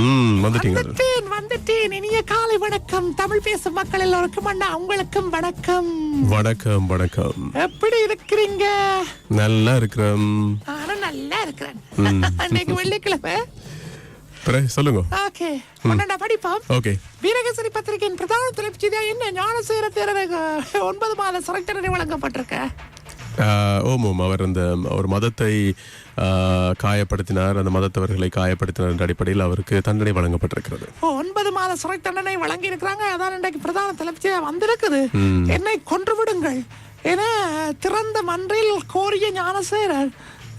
வந்துட்டேன் வந்துட்டேன். இனிய காலை வணக்கம். தமிழ் பேசும் மக்கள் எல்லோருக்கும் அண்ணா உங்களுக்கும் வணக்கம். வணக்கம் வணக்கம். எப்படி இருக்கிறீங்க? நல்லா இருக்கிறோம் நானும் நல்லா இருக்கிறேன். இன்னைக்கு வெள்ளிக்கிழமை. சொல்லுங்க. ஓகே. படிப்போம். ஓகே. வீரகேசரி பத்திரிகையின் பிரதான தலைப்பு செய்தியா என்ன? ஞானசேர தேரருக்கு ஒன்பது மாத சிறை வழங்கப்பட்டிருக்க. ஆஹ், ஓம் ஓம் அவர் அந்த ஒரு மதத்தை காயப்படுத்தினார் அந்த மதத்தவர்களை காயப்படுத்தினார் என்ற அடிப்படையில் அவருக்கு தண்டனை வழங்கப்பட்டிருக்கிறது. ஒன்பது மாத சிறை தண்டனை வழங்கி இருக்கிறாங்க அதான் இன்றைக்கு பிரதான தலைப்பு செய்தியா வந்திருக்குது என்னை கொன்று விடுங்கள் என திறந்த மன்றில் கோரிய ஞானசேரர்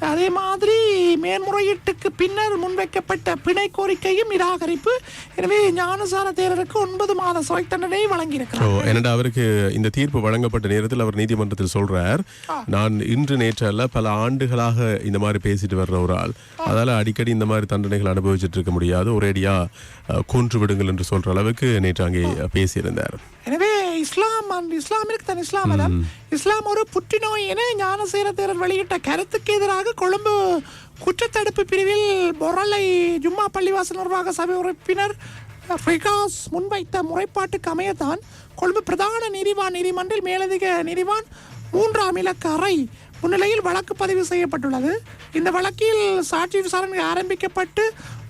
அதே மாதிரி மேன்முறையீட்டுக்கு பின்னர் முன்வைக்கப்பட்ட பிணை கோரிக்கையும் நிராகரிப்பு. எனவே ஞானசார தேரருக்கு ஒன்பது மாத சிறை தண்டனை வழங்கியிருக்கிறார் என்னடா அவருக்கு இந்த தீர்ப்பு வழங்கப்பட்ட நேரத்தில் அவர் நீதிமன்றத்தில் சொல்றார். நான் இன்று நேற்று அல்ல பல ஆண்டுகளாக இந்த மாதிரி பேசிட்டு வர்ற ஒரு ஆள். அதால அடிக்கடி இந்த மாதிரி தண்டனைகள் அனுபவிச்சுட்டு இருக்க முடியாது. ஒரேடியா கொன்று விடுங்கள் என்று சொல்ற அளவுக்கு நேற்று அங்கே பேசியிருந்தார். எனவே இஸ்லாம் இஸ்லாமிற்கு தன் இஸ்லாம் மதம்? இஸ்லாம் ஒரு புற்றுநோய் என ஞானசேர தேரர் வெளியிட்ட கருத்துக்கு எதிராக கொழும்பு குற்றத்தடுப்பு பிரிவில் பொரலை ஜும்மா பள்ளிவாசல் நிர்வாக சபை உறுப்பினர் ஃபிகாஸ் முன்வைத்த முறைப்பாட்டுக்கு அமையத்தான் கொழும்பு பிரதான நீதிவான் நீதிமன்றில் மேலதிக நீதிவான் மூன்றாம் இலக்க அறை முன்னிலையில் வழக்கு பதிவு செய்யப்பட்டுள்ளது. இந்த வழக்கில் சாட்சி விசாரணை ஆரம்பிக்கப்பட்டு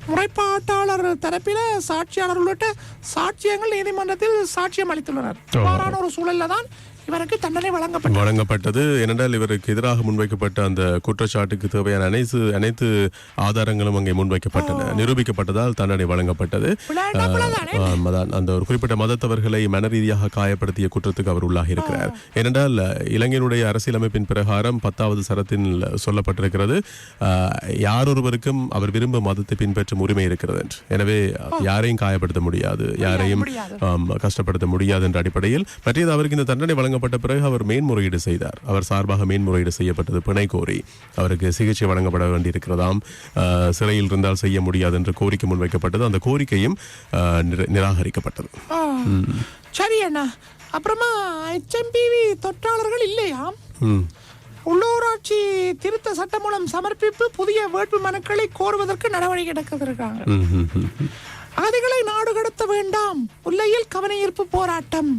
முறைப்பாட்டாளர் தரப்பில சாட்சியாளர் உள்ளிட்ட சாட்சியங்கள் நீதிமன்றத்தில் சாட்சியம் அளித்துள்ளனர். இவ்வாறான ஒரு சூழல்ல தான் இவருக்கு தண்டனை வழங்கப்பட்டது. வழங்கப்பட்டது. ஏனென்றால் இவருக்கு எதிராக முன்வைக்கப்பட்ட அந்த குற்றச்சாட்டுக்கு தேவையான அனைத்து அனைத்து ஆதாரங்களும் அங்கே முன்வைக்கப்பட்டன. நிரூபிக்கப்பட்டதால் தண்டனை வழங்கப்பட்டது. அந்த ஒரு குறிப்பிட்ட மதத்தவர்களை மனரீதியாக காயப்படுத்திய குற்றத்துக்கு அவர் உள்ளாகி இருக்கிறார். ஏனென்றால் இலங்கையினுடைய அரசியலமைப்பின் பிரகாரம் பத்தாவது சரத்தில் சொல்லப்பட்டிருக்கிறது. யாரொருவருக்கும் அவர் விரும்பும் மதத்தை பின்பற்றும் உரிமை இருக்கிறது என்று. எனவே யாரையும் காயப்படுத்த முடியாது. யாரையும் கஷ்டப்படுத்த முடியாது என்ற அடிப்படையில். மற்றது அவருக்கு இந்த தண்டனை வழங்கப்பட்ட பிறகு அவர் மேன்முறையீடு செய்தார். அவர் சார்பாக மேன்முறையீடு செய்யப்பட்டது பிணை கோரி. அவருக்கு சிகிச்சை வழங்கப்பட வேண்டியிருக்கிறதாம். சிறையில் இருந்தால் செய்ய முடியாது என்று கோரிக்கை முன்வைக்கப்பட்டது அந்த கோரிக்கையும் நிராகரிக்கப்பட்டது. சரி அண்ணா. அப்புறமா ஹெச்எம்பிவி தொற்றாளர்கள் இல்லையாம். உள்ளூராட்சி திருத்த சட்டமூலம் சமர்ப்பிப்பு புதிய வேட்பு மனுக்களை கோருவதற்கு நடவடிக்கை ம். அகதிகளை நாடு கடத்த வேண்டாம். முல்லையில் கவனஈர்ப்பு போராட்டம்.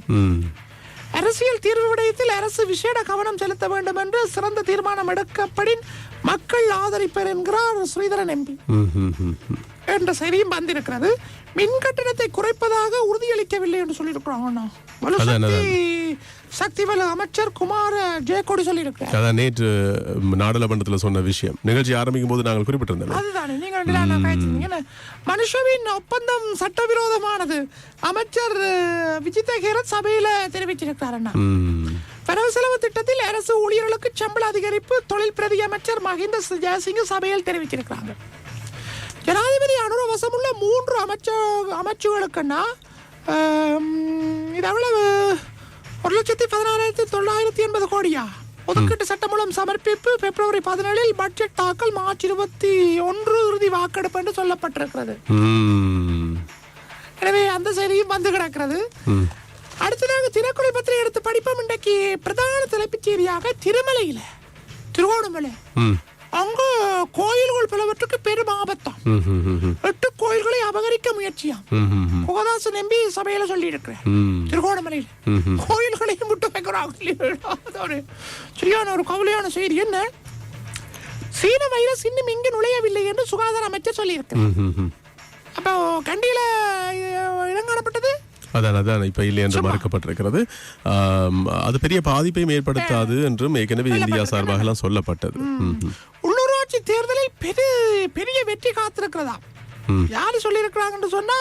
அரசியல் தீர்வு விடயத்தில் அரசு விசேட கவனம் செலுத்த வேண்டும் என்று சிறந்த தீர்மானம் எடுக்கப்படின் மக்கள் ஆதரிப்பர் என்கிறார் ஸ்ரீதரன் எம்பி. என்ற செய்தியும் வந்திருக்கிறது. மின் கட்டணத்தை குறைப்பதாக உறுதியளிக்கவில்லை என்று சொல்லியிருக்கிறாங்க அண்ணா. வலு அதான், சக்தி வலு அமைச்சர் குமார் ஜெயக்கொடி சொல்லியிருக்கிறார். அதான் நேற்று நாடாளுமன்றத்தில் சொன்ன விஷயம். நிகழ்ச்சி ஆரம்பிக்கும் போது நாங்கள் குறிப்பிட்டிருந்தோம். அதுதானே நீங்க ரெண்டு நாள் நான் பேசினீங்க. என்ன, மனுஷவின் ஒப்பந்தம் சட்டவிரோதமானது. அமைச்சர் விஜித ஹேரத் சபையில தெரிவிச்சிருக்கிறார் அண்ணா. ம். வரவு செலவு திட்டத்தில் அரசு ஊழியர்களுக்கு சம்பள அதிகரிப்பு தொழில் பிரதி அமைச்சர் மஹிந்த ஜெயசிங்க சபையில் தெரிவிச்சிருக்கிறாங்க ஜனாதிபதி அனுர வசமுள்ள மூன்று அமைச்ச அமைச்சுகளுக்குன்னா இது எவ்வளவு? ஒரு லட்சத்தி பதினாறாயிரத்தி தொள்ளாயிரத்தி எண்பது கோடியா? ஒதுக்கீட்டு சட்டமூலம் சமர்ப்பிப்பு பிப்ரவரி பதினேழில் பட்ஜெட் தாக்கல் மார்ச் இருபத்தி ஒன்று இறுதி வாக்கெடுப்பு என்று சொல்லப்பட்டிருக்கிறது. எனவே அந்த செய்தியும் வந்து கிடக்கிறது. அடுத்ததாக தினக்குறள் பத்திரிகை எடுத்து படிப்போம். இன்றைக்கு பிரதான தலைப்புச் செய்தியாக திருமலையில திருவோணமலை ம். அங்க கோயில்கள் பலவற்றுக்கு பெரும் ஆபத்தாம். எட்டு கோயில்களை அபகரிக்க முயற்சியாம். குகதாசன் நம்பி சபையில சொல்லி இருக்கிறேன் ம். திருகோணமலையில் கோயில்களையும் விட்டு வைக்கிறாங்க சரியான ஒரு கவலையான செய்தி என்ன? சீன வைரஸ் இன்னும் இங்கு நுழையவில்லை என்று சுகாதார அமைச்சர் சொல்லியிருக்கிறார். அப்போ கண்டியில இடம் காணப்பட்டது? அதான் அதான் இப்ப இல்லை என்று மறுக்கப்பட்டிருக்கிறது. அது பெரிய பாதிப்பையும் ஏற்படுத்தாது என்றும் ஏற்கனவே இந்தியா சார்பாக எல்லாம் சொல்லப்பட்டது. உள்ளூராட்சி தேர்தலில் பெரு பெரிய வெற்றி காத்திருக்கிறதா? யாரு சொல்லியிருக்கிறாங்கன்னு சொன்னா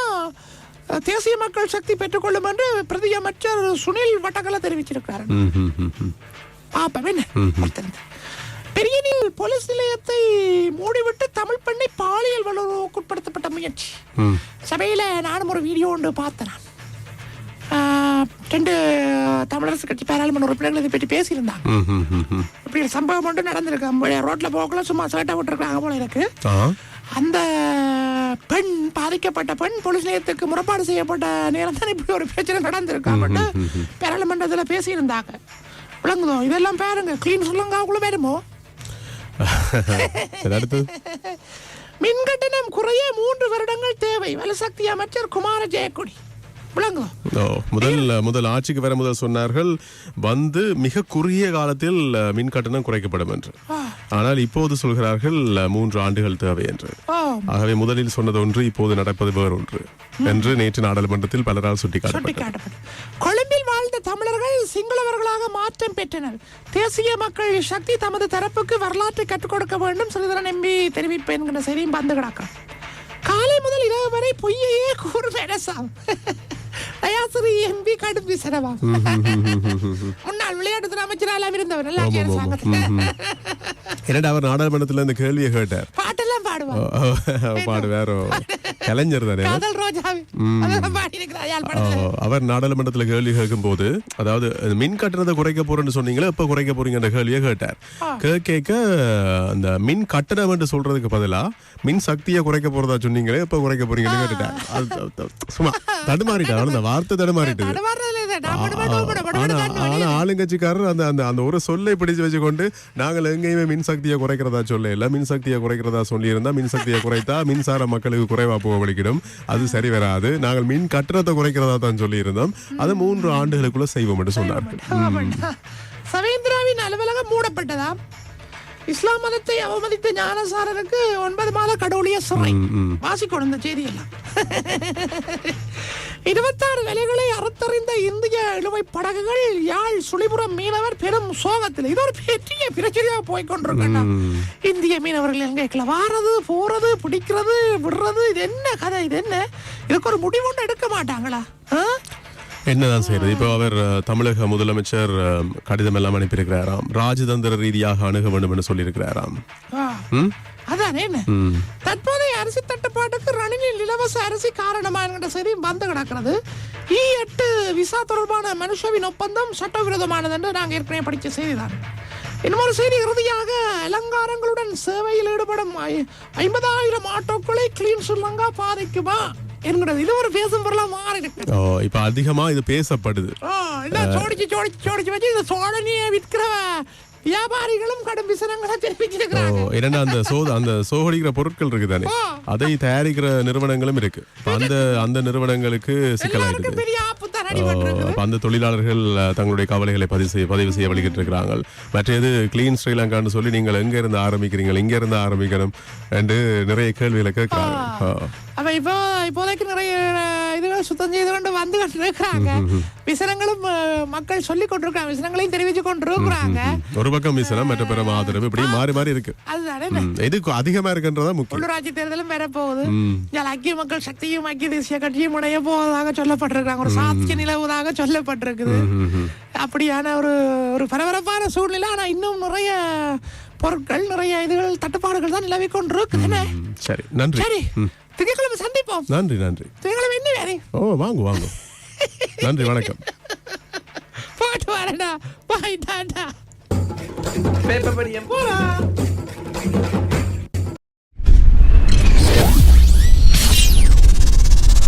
தேசிய மக்கள் சக்தி பெற்றுக்கொள்ளும் என்று பிரதி அமைச்சர் சுனில் வட்டக்கல தெரிவிச்சிருக்கிறார். பெரியனில் போலீஸ் நிலையத்தை மூடிவிட்டு தமிழ் பெண்ணை பாலியல் வலுவுக்குட்படுத்தப்பட்ட முயற்சி. சபையில நானும் ஒரு வீடியோ ஒன்று பார்த்தேன் ரெண்டு தமிழரசு கட்சி பாராளுமன்ற உறுப்பினர்கள் இதை பற்றி பேசியிருந்தாங்க. இப்படி ஒரு சம்பவம் ஒன்று நடந்திருக்கு. ரோட்ல போகல சும்மா சேட்டை விட்டுருக்காங்க போல இருக்கு. அந்த பெண் பாதிக்கப்பட்ட பெண் போலீஸ் நிலையத்துக்கு முறைப்பாடு செய்யப்பட்ட நேரம் தான் இப்படி ஒரு பிரச்சனை நடந்திருக்காங்க பாராளுமன்றத்துல பேசியிருந்தாங்க. விளங்குதோ? இதெல்லாம் பாருங்க. கிளீன் சொல்லுங்க வருமோ சரி அடுத்து மின் கட்டணம் குறைய மூன்று வருடங்கள் தேவை. வலுசக்தி அமைச்சர் குமார ஜெயக்கொடி. முதல் முதல் ஆட்சிக்கு வர முதல் சொன்னார்கள் வந்து மிக குறுகிய காலத்தில் மின் கட்டணம் குறைக்கப்படும் என்று. ஆனால் இப்போது சொல்கிறார்கள் மூன்று ஆண்டுகள் தேவை என்று. ஆகவே முதலில் சொன்னது ஒன்று இப்போது நடப்பது வேறு ஒன்று என்று நேற்று நாடாளுமன்றத்தில் பலரால் சுட்டிக்காட்டப்பட்டது. கொழும்பில் வாழ்ந்த தமிழர்கள் சிங்களவர்களாக மாற்றம் பெற்றனர். தேசிய மக்கள் சக்தி தமது தரப்புக்கு வரலாற்றை கற்றுக் கொடுக்க வேண்டும் சிறிதரன் எம்பி தெரிவிப்பேன் என்கிற செய்தியும் வந்து கிடக்கும் காலை முதல் இரவு வரை பொய்யையே கூறும் தயாசிரி எம்பி கடும் விசரவா முன்னாள் விளையாட்டுத்துறை அமைச்சராக இருந்தவர் அரசாங்கத்தில் என்னடா அவர் நாடாளுமன்றத்தில் இந்த கேள்வியை கேட்டார்? பாட்டெல்லாம் பாடுவார் ஓ, பாடு வேற கலைஞர் தானே? காதல் ரோஜாவி அவர் நாடாளுமன்றத்தில் கேள்வி கேட்கும் போது அதாவது மின் கட்டணத்தை குறைக்க போறேன்னு சொன்னீங்களே எப்ப குறைக்க போறீங்கன்ற கேள்வியை கேட்டார். கே- கேட்க அந்த மின் கட்டணம் என்று சொல்றதுக்கு பதிலா மின் சக்தியை குறைக்க போறதா சொன்னீங்களே எப்ப குறைக்க போறீங்கன்னு கேட்டுட்டார். சும்மா தடுமாறிட்டார். அந்த வார்த்தை தடுமாறிட்டது. ஆனா ஆளுங்கட்சிக்காரர் அந்த அந்த அந்த ஒரு சொல்லை பிடிச்சு வச்சுக்கொண்டு நாங்கள் எங்கேயுமே மின் சக்தியை குறைக்கிறதா சொல்ல இல்ல. மின் சக்தியை குறைக்கிறதா சொல்லி இருந்தா மின் சக்தியை குறைத்தா மின்சார மக்களுக்கு குறைவா போகவழிக்கிடும் அது சரி வராது. நாங்கள் மின் கட்டணத்தை குறைக்கிறதா தான் சொல்லி இருந்தோம் அது மூன்று ஆண்டுகளுக்குள்ள செய்வோம் என்று சொன்னார்கள். ஆமாண்டா. சவேந்திராவின் அலுவலகம் மூடப்பட்டதாம் இஸ்லாம் மதத்தை அவமதித்த ஞானசாரனுக்கு ஒன்பது மாத கடவுளிய சிறை. வாசிக்கணும் இந்த செய்தி எல்லாம் இருபத்தாறு விலைகளை அறுத்தறிந்த இந்திய இழுவை படகுகள் யாழ் சுழிபுரம் மீனவர் பெரும் சோகத்தில். இது ஒரு பெரிய பிரச்சனையா போய் இந்திய மீனவர்கள் எங்க? வாரது போறது பிடிக்கிறது விடுறது இது என்ன கதை இது என்ன? இதுக்கு ஒரு முடிவு ஒன்று எடுக்க மாட்டாங்களா? என்னதான் செய்யறது இப்போ அவர் தமிழக முதலமைச்சர் கடிதம் எல்லாம் அனுப்பியிருக்கிறாராம். ராஜதந்திர ரீதியாக அணுக வேண்டும் என்று சொல்லியிருக்கிறாராம்? அதானே. தற்போதைய அரிசி தட்டுப்பாட்டுக்கு ரணிலில் இலவச அரிசி காரணமா என்கிற செய்தி வந்து கிடக்கிறது. இ எட்டு விசா தொடர்பான மனுஷவின் ஒப்பந்தம் சட்டவிரோதமானது என்று நாங்கள் ஏற்கனவே படித்த செய்திதான். இன்னொரு செய்தி இறுதியாக அலங்காரங்களுடன் சேவையில் ஈடுபடும் ஐம்பதாயிரம் ஆட்டோக்களை கிளீன் ஸ்ரீலங்கா பாதிக்குமா என்கிறது இது? ஒரு பேசும் பொருளா மாறி இருக்கு ஓ இப்போ அதிகமா இது பேசப்படுது. சோடிச்சு சோடிச்சு சோடிச்சு வச்சு இந்த சோழனியை விற்கிற வியாபாரிகளும் கடும் விசனங்களை ஓ தெரிவிச்சிருக்கிறாங்க என்னன்னா அந்த சோ அந்த சோகடிக்கிற பொருட்கள் இருக்குதானே அதை தயாரிக்கிற நிறுவனங்களும் இருக்கு. அந்த அந்த நிறுவனங்களுக்கு சிக்கலாயிடுது. எல்லாருக்கும் பெரிய ஆப்பு அந்த தொழிலாளர்கள் தங்களுடைய கவலைகளை பதிவு செய்ய பதிவு செய்ய வழிகிட்டு இருக்கிறாங்க மற்றது கிளீன் ஸ்ரீலங்கான்னு சொல்லி நீங்கள் எங்க இருந்து ஆரம்பிக்கிறீங்க? இங்க இருந்து ஆரம்பிக்கணும் என்று நிறைய கேள்விகளை கேட்கிறாங்க. அப்ப இப்போ இப்போதைக்கு நிறைய இதுகள் சுத்தம் செய்து கொண்டு வந்து கொண்டு இருக்கிறாங்க விசனங்களும் மக்கள் சொல்லி கொண்டிருக்காங்க விசனங்களையும் தெரிவிச்சு கொண்டிருக்கிறாங்க. ஒரு பக்கம் வீசனம் மற்ற பிறம் ஆதரவு. இப்படி மாறி மாறி இருக்கு. அதுதானே. ம், எது அதிகமா இருக்குன்றதா முக்கியம். உள்ளூராட்சி தேர்தலும் வர போகுது. ஐக்கிய மக்கள் சக்தியும் ஐக்கிய தேசிய கட்சியும் இணைய போவதாக சொல்லப்பட்டிருக்காங்க ஒரு சாட்சிய நிலவுவதாக சொல்லப்பட்டிருக்குது. அப்படியான ஒரு ஒரு பரபரப்பான சூழ்நிலை. ஆனா இன்னும் நிறைய பொருட்கள் நிறைய இதுகள் தட்டுப்பாடுகள் தான் நிலவி கொண்டிருக்கு என்ன ம், சரி நன்றி. சரி. திங்கட்கிழமை சந்திப்போம். நன்றி நன்றி. ஓ வாங்கு வாங்கு. நன்றி வணக்கம். போட்டு வரடா பாய் டாடா. பேப்பர் படியம். போடா.